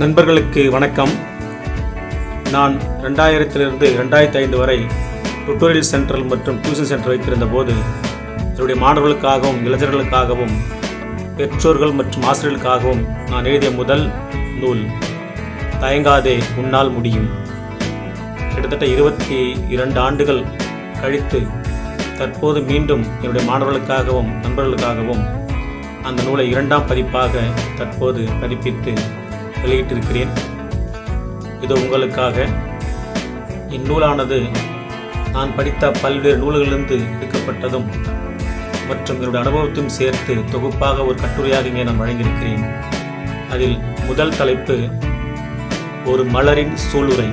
நண்பர்களுக்கு வணக்கம். நான் ரெண்டாயிரத்திலிருந்து ரெண்டாயிரத்தி ஐந்து வரை டுட்டோரியல் சென்டர் மற்றும் டியூஷன் சென்டர் வைத்திருந்த போது என்னுடைய மாணவர்களுக்காகவும் இளைஞர்களுக்காகவும் பெற்றோர்கள் மற்றும் ஆசிரியர்களுக்காகவும் நான் எழுதிய முதல் நூல் தயங்காதே உன்னால் முடியும். கிட்டத்தட்ட இருபத்தி இரண்டு ஆண்டுகள் கழித்து தற்போது மீண்டும் என்னுடைய மாணவர்களுக்காகவும் நண்பர்களுக்காகவும் அந்த நூலை இரண்டாம் பதிப்பாக தற்போது பதிப்பித்து வெளியிட்டிருக்கிறேன். இது உங்களுக்காக இந்நூலானது நான் படித்த பல்வேறு நூல்களிலிருந்து எடுக்கப்பட்டதும் மற்றும் என்னுடைய அனுபவத்தையும் சேர்த்து தொகுப்பாக ஒரு கட்டுரையாக இங்கே நான் வழங்கியிருக்கிறேன். அதில் முதல் தலைப்பு ஒரு மலரின் சூளுரை.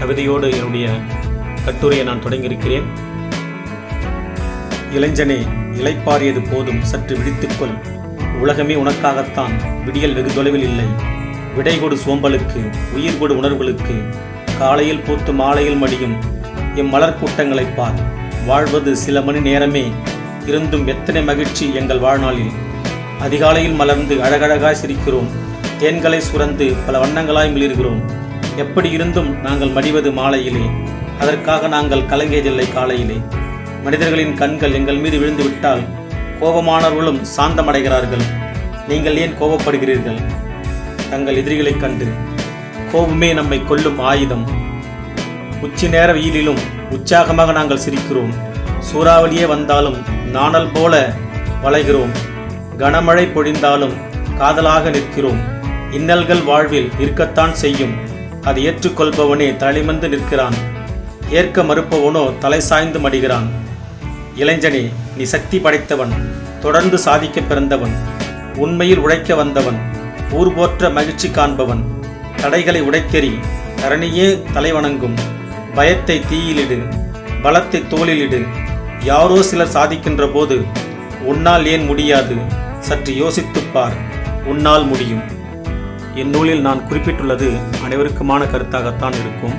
கவிதையோடு என்னுடைய கட்டுரையை நான் தொடங்கியிருக்கிறேன். இளைஞனே இளைப்பாறியது போதும் சற்று விழித்துக்கொள். உலகமே உனக்காகத்தான் விடியல் வெகு தொலைவில் இல்லை. விடை கொடு சோம்பலுக்கு உயிர் கொடு உணர்வுகளுக்கு காலையில் பூத்து மாலையில் மடியும் இம்மலர் கூட்டங்களைப் பார். வாழ்வது சில மணி நேரமே இருந்தும் எத்தனை மகிழ்ச்சி எங்கள் வாழ்நாளில். அதிகாலையில் மலர்ந்து அழகழகாய் சிரிக்கிறோம் தேன்களை சுரந்து பல வண்ணங்களாய் மிளிர்கிறோம். எப்படி இருந்தும் நாங்கள் மடிவது மாலையிலே அதற்காக நாங்கள் கலங்கியதில்லை காலையிலே. மனிதர்களின் கண்கள் எங்கள் மீது விழுந்து விட்டால் கோபமானவர்களும் சாந்தமடைகிறார்கள். நீங்கள் ஏன் கோபப்படுகிறீர்கள்? தங்கள் எதிரிகளைக் கண்டு கோபமே நம்மை கொல்லும் ஆயுதம். உச்சி நேர வெயிலிலும் உற்சாகமாக நாங்கள் சிரிக்கிறோம். சூறாவளியே வந்தாலும் நாணல் போல வளைகிறோம். கனமழை பொழிந்தாலும் காதலாக நிற்கிறோம். இன்னல்கள் வாழ்வில் இருக்கத்தான் செய்யும். அதை ஏற்றுக்கொள்பவனே தலைமந்து நிற்கிறான். ஏற்க மறுப்பவனோ தலை சாய்ந்து மடிகிறான். இளைஞனே நீ சக்தி படைத்தவன். தொடர்ந்து சாதிக்க பிறந்தவன். உண்மையில் உழைக்க வந்தவன். ஊர் போற்ற மகிழ்ச்சி காண்பவன். தடைகளை உடைக்கெறி தரணியே தலைவணங்கும். பயத்தை தீயிலிடு பலத்தை தோளிலிடு. யாரோ சிலர் சாதிக்கின்ற போது உன்னால் ஏன் முடியாது? சற்று யோசித்துப் பார் உன்னால் முடியும். இந்நூலில் நான் குறிப்பிட்டுள்ளது அனைவருக்குமான கருத்தாகத்தான் இருக்கும்.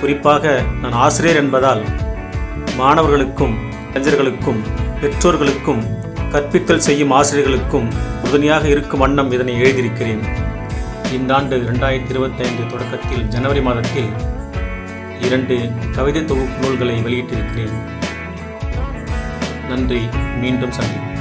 குறிப்பாக நான் ஆசிரியர் என்பதால் மாணவர்களுக்கும் இளைஞர்களுக்கும் பெற்றோர்களுக்கும் கற்பித்தல் செய்யும் ஆசிரியர்களுக்கும் உறுதுணையாக இருக்கும் வண்ணம் இதனை எழுதியிருக்கிறேன். இந்த ஆண்டு இரண்டாயிரத்தி இருபத்தைந்து தொடக்கத்தில் ஜனவரி மாதத்தில் இரண்டு கவிதை தொகுப்பு நூல்களை வெளியிட்டிருக்கிறேன். நன்றி மீண்டும் சந்திப்போம்.